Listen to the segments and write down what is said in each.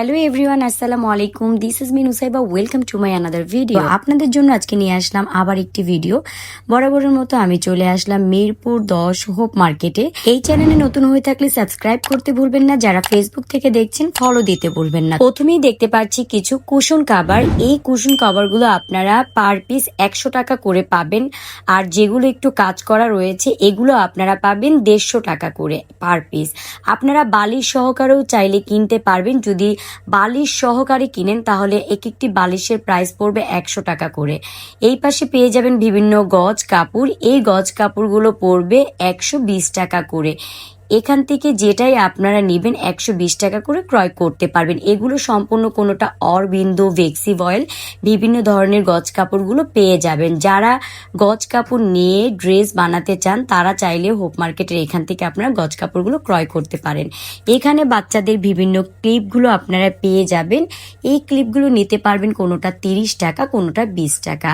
Hello everyone আসসালামু আলাইকুম this is Min Usaiba welcome to my another video আপনাদের জন্য আজকে নিয়ে আসলাম আবার একটি ভিডিও বরাবরের মতো আমি চলে আসলাম মিরপুর দশ হোপ মার্কেটে এই চ্যানেলে নতুন হয়ে থাকলে সাবস্ক্রাইব করতে ভুলবেন না। যারা ফেসবুক থেকে দেখছেন ফলো দিতে ভুলবেন না। প্রথমেই দেখতে পাচ্ছি কিছু কুশন কাভার এই কুশন কাভারগুলো আপনারা পার পিস একশো টাকা করে পাবেন। আর যেগুলো একটু কাজ করা রয়েছে এগুলো আপনারা পাবেন দেড়শো টাকা করে পার পিস আপনারা বালির সহকারেও চাইলে কিনতে পারবেন। যদি বালিশ সহকারে কিনেন, তাহলে এক একটি বালিশের প্রাইস পড়বে একশো টাকা করে। এই পাশে পেয়ে যাবেন বিভিন্ন গজ কাপড়। এই গজ কাপড়গুলো পড়বে একশো বিশ টাকা করে। এখান থেকে যেটাই আপনারা নেবেন একশো বিশ টাকা করে ক্রয় করতে পারবেন। এগুলো সম্পূর্ণ কোনোটা অরবিন্দু ভেক্সি অয়েল, বিভিন্ন ধরনের গজ কাপড়গুলো পেয়ে যাবেন। যারা গজ কাপড় নিয়ে ড্রেস বানাতে চান, তারা চাইলে হোপ মার্কেটের এখান থেকে আপনারা গজ কাপড়গুলো ক্রয় করতে পারেন। এখানে বাচ্চাদের বিভিন্ন ক্লিপগুলো আপনারা পেয়ে যাবেন। এই ক্লিপগুলো নিতে পারবেন কোনোটা তিরিশ টাকা, কোনোটা বিশ টাকা।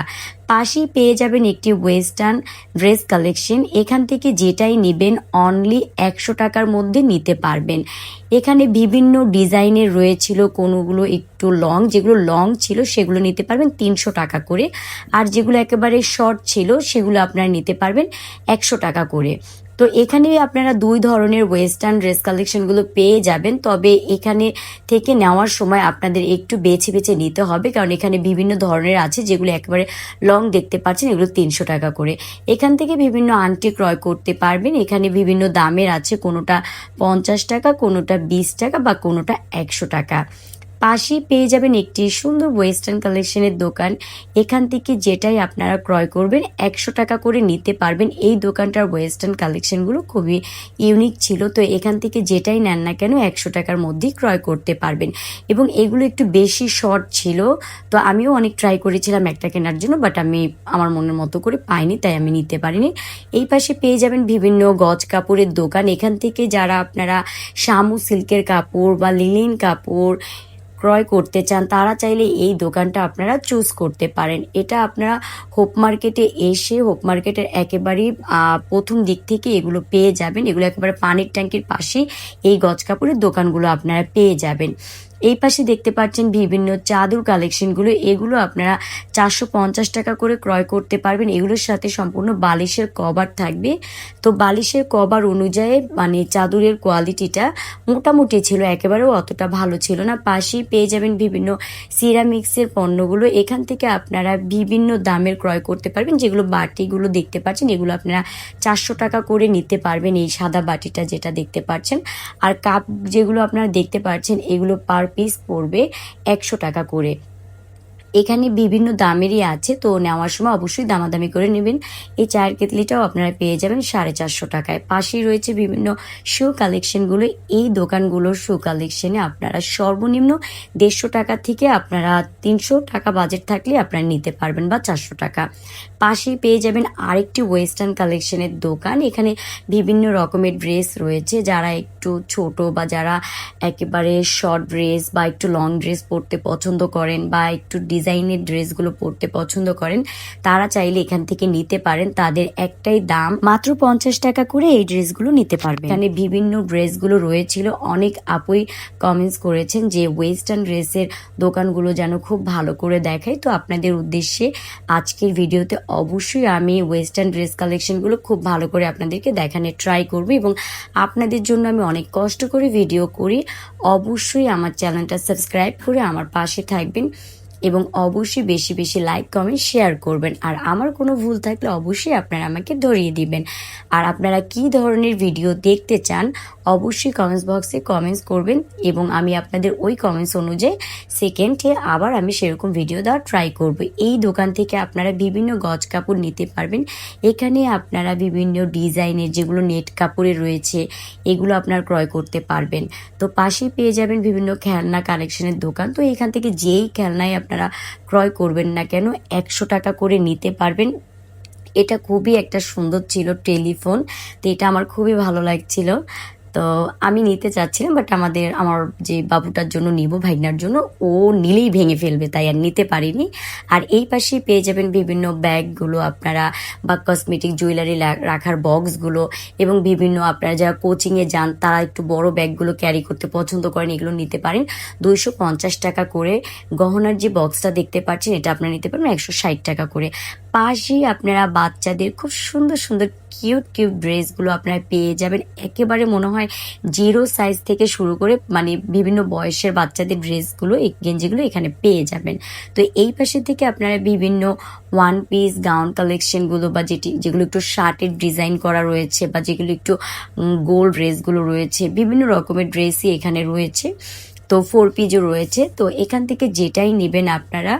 পাশেই পেয়ে যাবেন একটি ওয়েস্টার্ন ড্রেস কালেকশন। এখান থেকে যেটাই নেবেন অনলি একশো টাকার মধ্যে নিতে পারবেন। এখানে বিভিন্ন ডিজাইনের রয়েছিল কোনোগুলো একটু লং যেগুলো লং ছিল সেগুলো নিতে পারবেন তিনশো টাকা করে। আর যেগুলো একেবারে শর্ট ছিল সেগুলো আপনারা নিতে পারবেন একশো টাকা করে। তো এখানে আপনারা দুই ধরনের ওয়েস্টার্ন ড্রেস কালেকশনগুলো পেয়ে যাবেন। তবে এখানে থেকে নেওয়ার সময় আপনাদের একটু বেছে বেছে নিতে হবে, কারণ এখানে বিভিন্ন ধরনের আছে যেগুলো একেবারে লং দেখতে পাচ্ছেন, এগুলো তিনশো টাকা করে। এখান থেকে বিভিন্ন আংটি ক্রয় করতে পারবেন। এখানে বিভিন্ন দামের আছে, কোনোটা পঞ্চাশ টাকা, কোনোটা বিশ টাকা বা কোনোটা একশো টাকা। পাশেই পেয়ে যাবেন একটি সুন্দর ওয়েস্টার্ন কালেকশনের দোকান। এখান থেকে যেটাই আপনারা ক্রয় করবেন, একশো টাকা করে নিতে পারবেন। এই দোকানটার ওয়েস্টার্ন কালেকশনগুলো খুবই ইউনিক ছিল। তো এখান থেকে যেটাই নেন না কেন একশো টাকার মধ্যেই ক্রয় করতে পারবেন। এবং এগুলো একটু বেশি শর্ট ছিল। তো আমিও অনেক ট্রাই করেছিলাম একটা কেনার জন্য, বাট আমি আমার মনের মতো করে পাইনি, তাই আমি নিতে পারিনি। এই পাশে পেয়ে যাবেন বিভিন্ন গজ কাপড়ের দোকান। এখান থেকে যারা আপনারা শামু সিল্কের কাপড় বা লিলিন কাপড় ক্রয় করতে চান, তারা চাইলে এই দোকানটা আপনারা চুজ করতে পারেন। এটা আপনারা হোপ মার্কেটে এসে, হোপ মার্কেটের একেবারেই প্রথম দিক থেকে এগুলো পেয়ে যাবেন। এগুলো একেবারে পানির ট্যাঙ্কির পাশে এই গজ কাপড়ের দোকানগুলো আপনারা পেয়ে যাবেন। এই পাশে দেখতে পাচ্ছেন বিভিন্ন চাদর কালেকশনগুলো এগুলো আপনারা চারশো পঞ্চাশ টাকা করে ক্রয় করতে পারবেন। এগুলোর সাথে সম্পূর্ণ বালিশের কভার থাকবে। তো বালিশের কভার অনুযায়ী মানে চাদরের কোয়ালিটিটা মোটামুটি ছিল, একেবারেও অতটা ভালো ছিল না। পাশেই পেয়ে যাবেন বিভিন্ন সিরামিক্সের পণ্যগুলো। এখান থেকে আপনারা বিভিন্ন দামের ক্রয় করতে পারবেন। যেগুলো বাটিগুলো দেখতে পাচ্ছেন, এগুলো আপনারা চারশো টাকা করে নিতে পারবেন এই সাদা বাটিটা যেটা দেখতে পাচ্ছেন। আর কাপ যেগুলো আপনারা দেখতে পাচ্ছেন, এগুলো পার পিস পড়বে একশো টাকা করে। এখানে বিভিন্ন দামেরই আছে, তো নেওয়ার সময় অবশ্যই দামাদামি করে নেবেন। এই চায়ের কেতলিটাও আপনারা পেয়ে যাবেন সাড়ে চারশো টাকায়। পাশেই রয়েছে বিভিন্ন শু কালেকশনগুলো এই দোকানগুলোর শু কালেকশনে আপনারা সর্বনিম্ন দেড়শো টাকা থেকে আপনারা তিনশো টাকা বাজেট থাকলে আপনারা নিতে পারবেন বা চারশো টাকা। পাশেই পেয়ে যাবেন আরেকটি ওয়েস্টার্ন কালেকশনের দোকান। এখানে বিভিন্ন রকমের ড্রেস রয়েছে। যারা একটু ছোট বা যারা একেবারে শর্ট ড্রেস বা একটু লং ড্রেস পরতে পছন্দ করেন বা একটু ডিজাইনের ড্রেসগুলো পরতে পছন্দ করেন, তারা চাইলে এখান থেকে নিতে পারেন। তাদের একটাই দাম, মাত্র পঞ্চাশ টাকা করে এই ড্রেসগুলো নিতে পারবেন। এখানে বিভিন্ন ড্রেসগুলো রয়েছিল। অনেক আপুই কমেন্টস করেছেন যে ওয়েস্টার্ন ড্রেসের দোকানগুলো যেন খুব ভালো করে দেখায়। তো আপনাদের উদ্দেশ্যে আজকের ভিডিওতে অবশ্যই আমি ওয়েস্টার্ন ড্রেস কালেকশনগুলো খুব ভালো করে আপনাদেরকে দেখানোর ট্রাই করব এবং আপনাদের জন্য আমি অনেক কষ্ট করে ভিডিও করি। অবশ্যই আমার চ্যানেলটা সাবস্ক্রাইব করে আমার পাশে থাকবেন। এবং অবশ্যই বেশি বেশি লাইক কমেন্ট শেয়ার করবেন। আর আমার কোনো ভুল থাকলে অবশ্যই আপনারা আমাকে ধরিয়ে দিবেন। আর আপনারা কি ধরনের ভিডিও দেখতে চান, অবশ্যই কমেন্টস বক্সে কমেন্টস করবেন এবং আমি আপনাদের ওই কমেন্টস অনুযায়ী সেকেন্ডে আবার আমি সেরকম ভিডিও দেওয়ার ট্রাই করব। এই দোকান থেকে আপনারা বিভিন্ন গজ কাপড় নিতে পারবেন। এখানে আপনারা বিভিন্ন ডিজাইনের যেগুলো নেট কাপড়ে রয়েছে, এগুলো আপনার ক্রয় করতে পারবেন। তো পাশেই পেয়ে যাবেন বিভিন্ন খেলনা কালেকশনের দোকান। তো এখান থেকে যেই খেলনাই আপনারা ক্রয় করবেন না কেন, একশো টাকা করে নিতে পারবেন। এটা খুবই একটা সুন্দর ছিল টেলিফোন। তো এটা আমার খুবই ভালো লাগছিল। তো আমি নিতে চাচ্ছিলাম বাট আমাদের, আমার যে বাবুটার জন্য নিব, ভাইনার জন্য, ও নিলেই ভেঙে ফেলবে, তাই আর নিতে পারিনি। আর এই পাশে পেয়ে যাবেন বিভিন্ন ব্যাগগুলো আপনারা, বা কসমেটিক জুয়েলারি রাখার বক্সগুলো এবং বিভিন্ন আপনারা যারা কোচিংয়ে যান, তারা একটু বড় ব্যাগগুলো ক্যারি করতে পছন্দ করেন, এগুলো নিতে পারেন। দুইশো পঞ্চাশ টাকা করে গহনার যে বক্সটা দেখতে পাচ্ছেন, এটা আপনারা নিতে পারবেন একশো ষাট টাকা করে। পাশেই আপনারা বাচ্চাদের খুব সুন্দর সুন্দর কিউট কিউট ড্রেসগুলো আপনারা পেয়ে যাবেন। একেবারে মনে হয় জিরো সাইজ থেকে শুরু করে মানে বিভিন্ন বয়সের বাচ্চাদের ড্রেসগুলো এই গেঞ্জিগুলো এখানে পেয়ে যাবেন। তো এই পাশে থেকে আপনারা বিভিন্ন ওয়ান পিস গাউন কালেকশনগুলো বা যেটি, যেগুলো একটু শার্টের ডিজাইন করা রয়েছে বা যেগুলো একটু গোল ড্রেসগুলো রয়েছে, বিভিন্ন রকমের ড্রেসই এখানে রয়েছে। তো ফোর পিজও রয়েছে। তো এখান থেকে যেটাই নেবেন আপনারা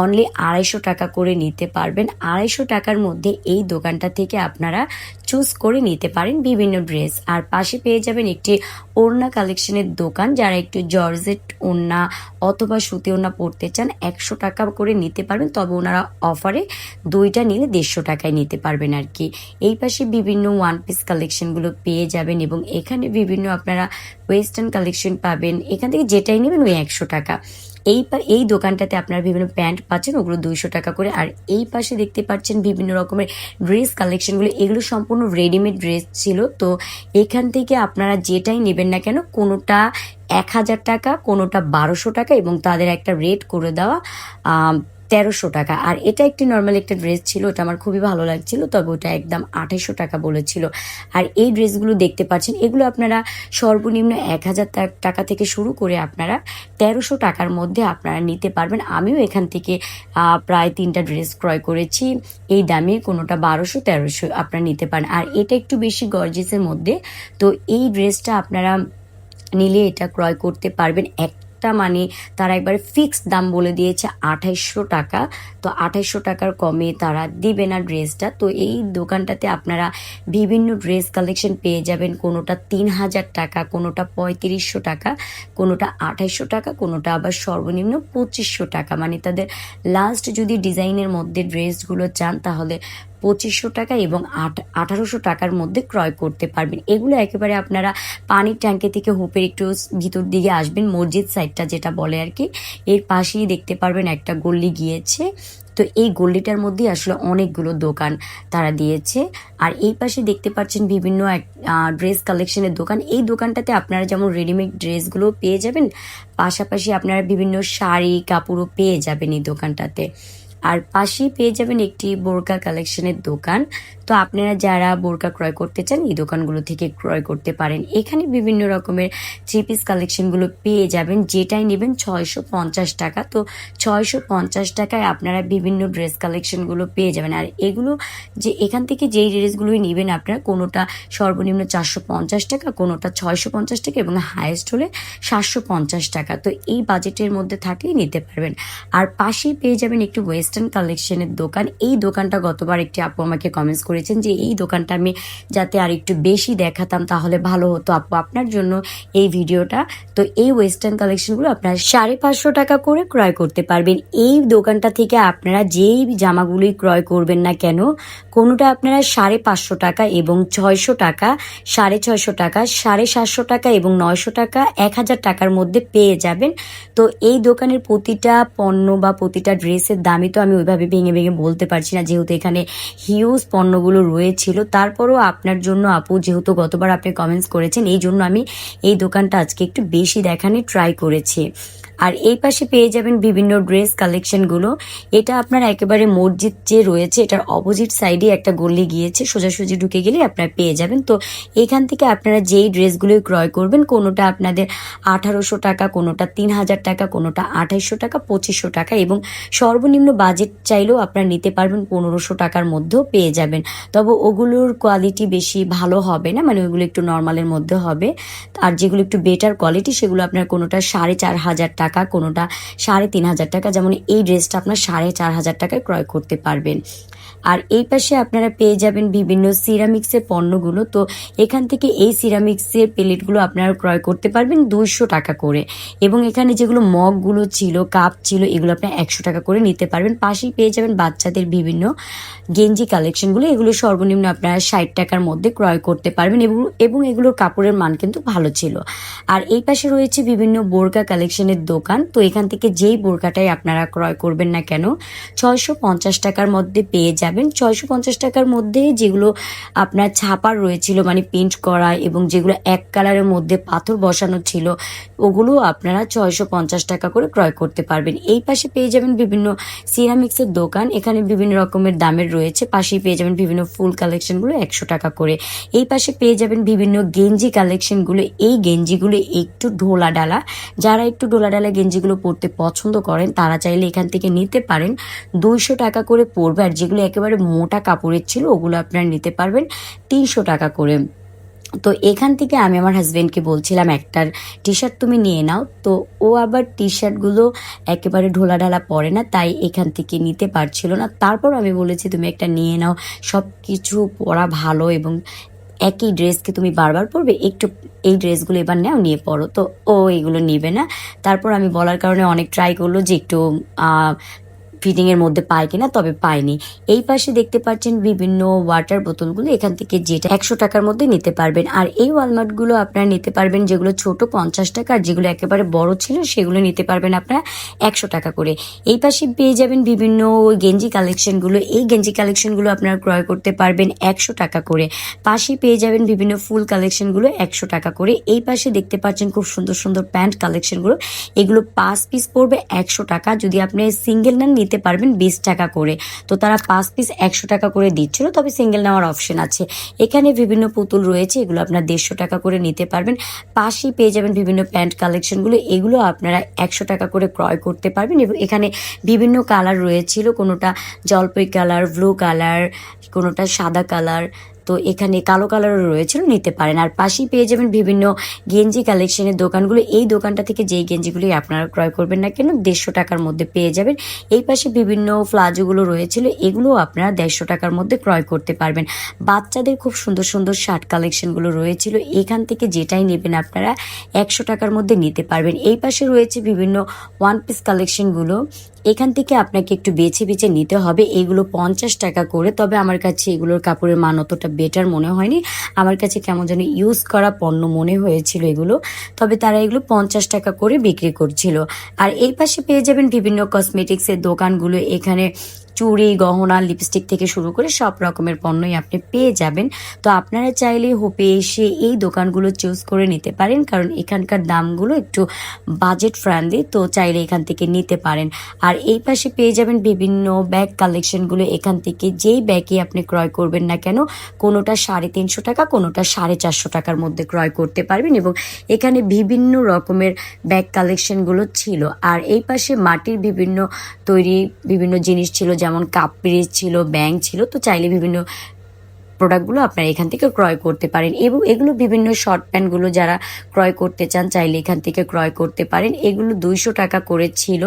অনলি আড়াইশো টাকা করে নিতে পারবেন। আড়াইশো টাকার মধ্যে এই দোকানটা থেকে আপনারা চুজ করে নিতে পারেন বিভিন্ন ড্রেস আর পাশে পেয়ে যাবেন একটি ওড়না কালেকশনের দোকান। যারা একটু জর্জেট ওড়না অথবা সুতি ওড়না পরতে চান, একশো টাকা করে নিতে পারবেন। তবে ওনারা অফারে দুইটা নিলে দেড়শো টাকায় নিতে পারবেন আর কি। এই পাশে বিভিন্ন ওয়ান পিস কালেকশনগুলো পেয়ে যাবেন এবং এখানে বিভিন্ন আপনারা ওয়েস্টার্ন কালেকশন পাবেন। এখান থেকে যেটাই নেবেন ওই একশো টাকা। এই এই দোকানটাতে আপনারা বিভিন্ন প্যান্ট পাচ্ছেন, ওগুলো দুইশো টাকা করে। আর এই পাশে দেখতে পাচ্ছেন বিভিন্ন রকমের ড্রেস কালেকশনগুলো। এগুলো সম্পূর্ণ রেডিমেড ড্রেস ছিল। তো এখান থেকে আপনারা যেটাই নেবেন না কেন, কোনোটা এক হাজার টাকা, কোনোটা বারোশো টাকা এবং তাদের একটা রেট করে দেওয়া। তেরোশো টাকা। আর এটা একটি নর্মাল একটা ড্রেস ছিল, ওটা আমার খুবই ভালো লাগছিল, তবে ওটা একদম আঠাইশো টাকা বলেছিল। আর এই ড্রেসগুলো দেখতে পাচ্ছেন, এগুলো আপনারা সর্বনিম্ন এক হাজার টাকা থেকে শুরু করে আপনারা তেরোশো টাকার মধ্যে আপনারা নিতে পারবেন। আমিও এখান থেকে প্রায় তিনটা ড্রেস ক্রয় করেছি। এই দামে কোনোটা বারোশো, তেরোশো আপনারা নিতে পারেন। আর এটা একটু বেশি গর্জেসের মধ্যে, তো এই ড্রেসটা আপনারা নিলে এটা ক্রয় করতে পারবেন একটা মানে তারা একবারে ফিক্সড দাম বলে দিয়েছে আঠাইশশো টাকা। তো আঠাইশশো টাকার কমে তারা দিবে না ড্রেসটা। তো এই দোকানটাতে আপনারা বিভিন্ন ড্রেস কালেকশন পেয়ে যাবেন। কোনোটা তিন হাজার টাকা, কোনোটা পঁয়ত্রিশশো টাকা, কোনোটা আঠাইশশো টাকা, কোনোটা আবার সর্বনিম্ন পঁচিশশো টাকা। মানে তাদের লাস্ট যদি ডিজাইনের মধ্যে ড্রেসগুলো চান তাহলে পঁচিশশো টাকা এবং আট, আঠারোশো টাকার মধ্যে ক্রয় করতে পারবেন। এগুলো একেবারে আপনারা পানির ট্যাঙ্কি থেকে হোপের একটু ভিতর দিকে আসবেন, মসজিদ সাইডটা যেটা বলে আর কি। এর পাশেই দেখতে পারবেন একটা গল্লি গিয়েছে। তো এই গল্লিটার মধ্যেই আসলে অনেকগুলো দোকান তারা দিয়েছে। আর এই পাশে দেখতে পাচ্ছেন বিভিন্ন এক ড্রেস কালেকশনের দোকান। এই দোকানটাতে আপনারা যেমন রেডিমেড ড্রেসগুলো পেয়ে যাবেন, পাশাপাশি আপনারা বিভিন্ন শাড়ি, কাপড়ও পেয়ে যাবেন এই দোকানটাতে। আর পাশেই পেয়ে যাবেন একটি বোরকা কালেকশনের দোকান। তো আপনারা যারা বোরকা ক্রয় করতে চান, এই দোকানগুলো থেকে ক্রয় করতে পারেন। এখানে বিভিন্ন রকমের থ্রি পিস কালেকশনগুলো পেয়ে যাবেন, যেটাই নেবেন ছয়শো পঞ্চাশ টাকা। তো ছয়শো পঞ্চাশ টাকায় আপনারা বিভিন্ন ড্রেস কালেকশনগুলো পেয়ে যাবেন। আর এগুলো যে এখান থেকে যেই ড্রেসগুলোই নেবেন আপনারা, কোনোটা সর্বনিম্ন চারশো পঞ্চাশ টাকা, কোনোটা ছয়শো পঞ্চাশ টাকা এবং হায়েস্ট হলে সাতশো পঞ্চাশ টাকা। তো এই বাজেটের মধ্যে থাকলেই নিতে পারবেন। আর পাশেই পেয়ে যাবেন একটি ওয়েস্টার্ন কালেকশনের দোকান। এই দোকানটা গতবার একটি আপু আমাকে কমেন্টস করেছেন যে, এই দোকানটা আমি যাতে আর একটু বেশি দেখাতাম তাহলে ভালো হতো। আপু, আপনার জন্য এই ভিডিওটা, তো এই ওয়েস্টার্ন কালেকশনগুলো আপনারা সাড়ে পাঁচশো টাকা করে ক্রয় করতে পারবেন। এই দোকানটা থেকে আপনারা যেই জামাগুলোই ক্রয় করবেন না কেন, কোনোটা আপনারা সাড়ে পাঁচশো টাকা এবং ছয়শো টাকা, সাড়ে ছয়শো টাকা, সাড়ে সাতশো টাকা এবং নয়শো টাকা, এক হাজার টাকার মধ্যে পেয়ে যাবেন। তো এই দোকানের প্রতিটা পণ্য বা প্রতিটা ড্রেসের দামই তো আমি ওইভাবে ভেঙে ভেঙে বলতে পারছি না, যেহেতু এখানে হিউজ পণ্যগুলো রয়েছিল। তারপরও আপনার জন্য আপু, যেহেতু গতবার আপনি কমেন্টস করেছেন, এই জন্য আমি এই দোকানটা আজকে একটু বেশি দেখানে ট্রাই করেছি। আর এই পাশে পেয়ে যাবেন বিভিন্ন ড্রেস কালেকশনগুলো এটা আপনার একেবারে মসজিদ যে রয়েছে, এটার অপোজিট সাইডে একটা গল্লি গিয়েছে, সোজাসুজি ঢুকে গেলে আপনারা পেয়ে যাবেন। তো এখান থেকে আপনারা যেই ড্রেসগুলো ক্রয় করবেন, কোনোটা আপনাদের আঠারোশো টাকা, কোনোটা তিন হাজার টাকা, কোনোটা আঠাইশশো টাকা, পঁচিশশো টাকা এবং সর্বনিম্ন বাজেট চাইলেও আপনারা নিতে পারবেন, পনেরোশো টাকার মধ্যেও পেয়ে যাবেন। তবে ওগুলোর কোয়ালিটি বেশি ভালো হবে না মানে ওগুলো একটু নর্মালের মধ্যে হবে। আর যেগুলো একটু বেটার কোয়ালিটি সেগুলো আপনার কোনোটা সাড়ে চার হাজার টাকা টাকা, কোনোটা সাড়ে তিন হাজার টাকা। যেমন এই ড্রেসটা আপনার সাড়ে চার হাজার টাকায় ক্রয় করতে পারবেন। আর এই পাশে আপনারা পেয়ে যাবেন বিভিন্ন সিরামিক্সের পণ্যগুলো। তো এখান থেকে এই সিরামিক্সের প্লেটগুলো আপনারা ক্রয় করতে পারবেন দুইশো টাকা করে। এবং এখানে যেগুলো মগগুলো ছিল, কাপ ছিল, এগুলো আপনার একশো টাকা করে নিতে পারবেন। পাশেই পেয়ে যাবেন বাচ্চাদের বিভিন্ন গেঞ্জি কালেকশনগুলো। এগুলো সর্বনিম্ন আপনারা ষাট টাকার মধ্যে ক্রয় করতে পারবেন এবং এবং এগুলোর কাপড়ের মান কিন্তু ভালো ছিল। আর এই পাশে রয়েছে বিভিন্ন বোরকা কালেকশনের দোকান। তো এখান থেকে যেই বোরকাটাই আপনারা ক্রয় করবেন না কেন, ছয়শো পঞ্চাশ টাকার মধ্যে পেয়ে যাবেন ছয়শো পঞ্চাশ টাকার মধ্যে যেগুলো আপনার ছাপার রয়েছিল মানে পেন্ট করা এবং যেগুলো এক কালারের মধ্যে পাথর বসানো ছিল, ওগুলো আপনারা ছয়শো পঞ্চাশ টাকা করে ক্রয় করতে পারবেন। এই পাশে পেয়ে যাবেন বিভিন্ন সিরামিক্সের দোকান, এখানে বিভিন্ন রকমের দামের রয়েছে। পাশেই পেয়ে যাবেন বিভিন্ন ফুল কালেকশনগুলো একশো টাকা করে। এই পাশে পেয়ে যাবেন বিভিন্ন গেঞ্জি কালেকশনগুলো এই গেঞ্জিগুলো একটু ঢোলা ডালা। যারা একটু ঢোলা ডালা গেঞ্জিগুলো পরতে পছন্দ করেন, তারা চাইলে এখান থেকে নিতে পারেন। দুইশো টাকা করে পড়বে আর যেগুলো একেবারে মোটা কাপড়ের ছিল, ওগুলো আপনারা নিতে পারবেন তিনশো টাকা করে। তো এখান থেকে আমি আমার হাজব্যান্ডকে বলছিলাম, একটার টি শার্ট তুমি নিয়ে নাও। তো ও আবার টি শার্টগুলো একেবারে ঢোলা ঢালা পরে না, তাই এখান থেকে নিতে পারছিল না। তারপর আমি বলেছি, তুমি একটা নিয়ে নাও। সব কিছু পরা ভালো এবং একই ড্রেসকে তুমি বারবার পরবে, একটু এই ড্রেসগুলো এবার নাও, নিয়ে পড়ো তো ও এগুলো নিবে না। তারপর আমি বলার কারণে অনেক ট্রাই করল যে একটু আহ, ফিটিং এর মধ্যে পায় কিনা তবে পায়নি। এই পাশে দেখতে পাচ্ছেন বিভিন্ন ওয়াটার বোতলগুলো এখান থেকে যেটা একশো টাকার মধ্যে নিতে পারবেন। আর এই ওয়ালমার্টগুলো আপনারা নিতে পারবেন যেগুলো ছোট পঞ্চাশ টাকা আর যেগুলো একেবারে বড় ছিল সেগুলো নিতে পারবেন আপনারা একশো টাকা করে। এই পাশে পেয়ে যাবেন বিভিন্ন গেঞ্জি কালেকশনগুলো। এই গেঞ্জি কালেকশনগুলো আপনারা ক্রয় করতে পারবেন একশো টাকা করে। পাশে পেয়ে যাবেন বিভিন্ন ফুল কালেকশনগুলো একশো টাকা করে। এই পাশে দেখতে পাচ্ছেন খুব সুন্দর সুন্দর প্যান্ট কালেকশনগুলো। এগুলো পাঁচ পিস পড়বে একশো টাকা। যদি আপনি সিঙ্গেল নেন নিতে পারবেন বিশ টাকা করে। তো তারা পাঁচ পিস একশো টাকা করে দিচ্ছিল, তবে সিঙ্গেল নেওয়ার অপশন আছে। এখানে বিভিন্ন পুতুল রয়েছে, এগুলো আপনার দেড়শো টাকা করে নিতে পারবেন। পাশেই পেয়ে যাবেন বিভিন্ন প্যান্ট কালেকশনগুলো এগুলো আপনারা একশো টাকা করে ক্রয় করতে পারবেন এবং এখানে বিভিন্ন কালার রয়েছিল, কোনোটা জলপাই কালার ব্লু কালার কোনোটা সাদা কালার তো এখানে কালো কালারও রয়েছিল নিতে পারেন। আর পাশেই পেয়ে যাবেন বিভিন্ন গেঞ্জি কালেকশনের দোকানগুলো। এই দোকানটা থেকে যেই গেঞ্জিগুলি আপনারা ক্রয় করবেন না কেন, দেড়শো টাকার মধ্যে পেয়ে যাবেন। এই পাশে বিভিন্ন ফ্লাজোগুলো রয়েছিল এগুলো আপনারা দেড়শো টাকার মধ্যে ক্রয় করতে পারবেন। বাচ্চাদের খুব সুন্দর সুন্দর শার্ট কালেকশনগুলো রয়েছিল, এখান থেকে যেটাই নেবেন আপনারা একশো টাকার মধ্যে নিতে পারবেন। এই পাশে রয়েছে বিভিন্ন ওয়ান পিস কালেকশনগুলো। এখান থেকে আপনাকে একটু বেছে বেছে নিতে হবে। এগুলো পঞ্চাশ টাকা করে, তবে আমার কাছে এগুলোর কাপড়ের মান অতটা বেটার মনে হয়নি। আমার কাছে কেমন যেন ইউজ করা পণ্য মনে হয়েছিল এগুলো। তবে তারা এগুলো পঞ্চাশ টাকা করে বিক্রি করছিল। আর এই পাশে পেয়ে যাবেন বিভিন্ন কসমেটিক্সের দোকানগুলো। এখানে চুড়ি, গহনা লিপস্টিক থেকে শুরু করে সব রকমের পণ্যই আপনি পেয়ে যাবেন। তো আপনারা চাইলে হোপে এসে এই দোকানগুলো চুজ করে নিতে পারেন, কারণ এখানকার দামগুলো একটু বাজেট ফ্রেন্ডলি তো চাইলে এখান থেকে নিতে পারেন। আর এই পাশে পেয়ে যাবেন বিভিন্ন ব্যাগ কালেকশনগুলো এখান থেকে যেই ব্যাগই আপনি ক্রয় করবেন না কেন, কোনোটা সাড়ে তিনশো টাকা, কোনোটা সাড়ে চারশো টাকার মধ্যে ক্রয় করতে পারবেন এবং এখানে বিভিন্ন রকমের ব্যাগ কালেকশনগুলো ছিল। আর এই পাশে মাটির বিভিন্ন তৈরি বিভিন্ন জিনিস ছিল যেমন কাপ ছিল ব্যাং ছিল তো চাইলে বিভিন্ন প্রোডাক্টগুলো আপনারা এখান থেকে ক্রয় করতে পারেন এবং এগুলো বিভিন্ন শর্ট প্যান্টগুলো যারা ক্রয় করতে চান চাইলে এখান থেকে ক্রয় করতে পারেন। এগুলো দুইশো টাকা করে ছিল।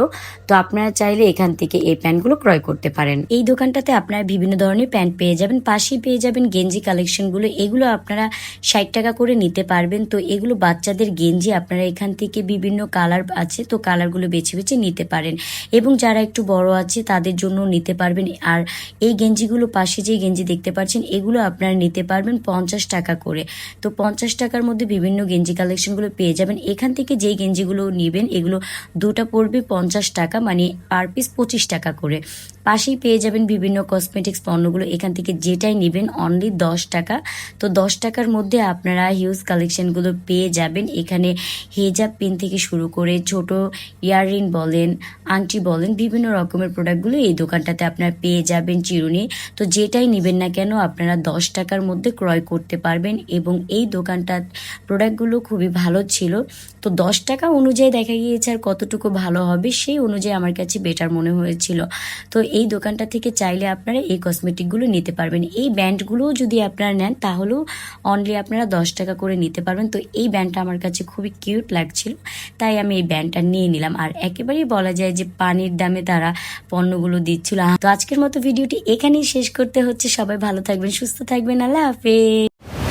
তো আপনারা চাইলে এখান থেকে এই প্যান্টগুলো ক্রয় করতে পারেন। এই দোকানটাতে আপনারা বিভিন্ন ধরনের প্যান্ট পেয়ে যাবেন। পাশেই পেয়ে যাবেন গেঞ্জি কালেকশনগুলো এগুলো আপনারা ষাট টাকা করে নিতে পারবেন। তো এগুলো বাচ্চাদের গেঞ্জি আপনারা এখান থেকে বিভিন্ন কালার আছে, তো কালারগুলো বেছে বেছে নিতে পারেন। এবং যারা একটু বড় আছে তাদের জন্য নিতে পারবেন। আর এই গেঞ্জিগুলো পাশে যে গেঞ্জি দেখতে পাচ্ছেন, এগুলো আপনারা নিতে পারবেন পঞ্চাশ টাকা করে। তো পঞ্চাশ টাকার মধ্যে বিভিন্ন গেঞ্জি কালেকশনগুলো পেয়ে যাবেন। এখান থেকে যেই গেঞ্জিগুলো নেবেন, এগুলো দুটা পড়বে পঞ্চাশ টাকা মানে পার পিস পঁচিশ টাকা করে। পাশেই পেয়ে যাবেন বিভিন্ন কসমেটিক্স পণ্যগুলো। এখান থেকে যেটাই নেবেন অনলি দশ টাকা। তো দশ টাকার মধ্যে আপনারা হিউজ কালেকশনগুলো পেয়ে যাবেন। এখানে হেজাব পিন থেকে শুরু করে ছোট ইয়াররিং বলেন, আংটি বলেন, বিভিন্ন রকমের প্রোডাক্টগুলো এই দোকানটাতে আপনারা পেয়ে যাবেন চিরুনি। তো যেটাই নেবেন না কেন, আপনারা দশ টাকার মধ্যে ক্রয় করতে পারবেন এবং এই দোকানটার প্রোডাক্টগুলো খুবই ভালো ছিল। তো দশ টাকা অনুযায়ী দেখা গিয়েছে আর কতটুকু ভালো হবে, সেই অনুযায়ী আমার কাছে বেটার মনে হয়েছিল। তো এই দোকানটা থেকে চাইলে আপনারা এই কসমেটিকগুলো নিতে পারবেন। এই ব্যান্ডগুলোও যদি আপনারা নেন, তাহলেও অনলি আপনারা দশ টাকা করে নিতে পারবেন। তো এই ব্যান্ডটা আমার কাছে খুবই কিউট লাগছিল, তাই আমি এই ব্যান্ডটা নিয়ে নিলাম। আর একেবারেই বলা যায় যে পানির দামে তারা পণ্যগুলো দিচ্ছিল। তো আজকের মতো ভিডিওটি এখানেই শেষ করতে হচ্ছে। সবাই ভালো থাকবেন, সুস্থ থাকবেন। আল্লাহ হাফেজ।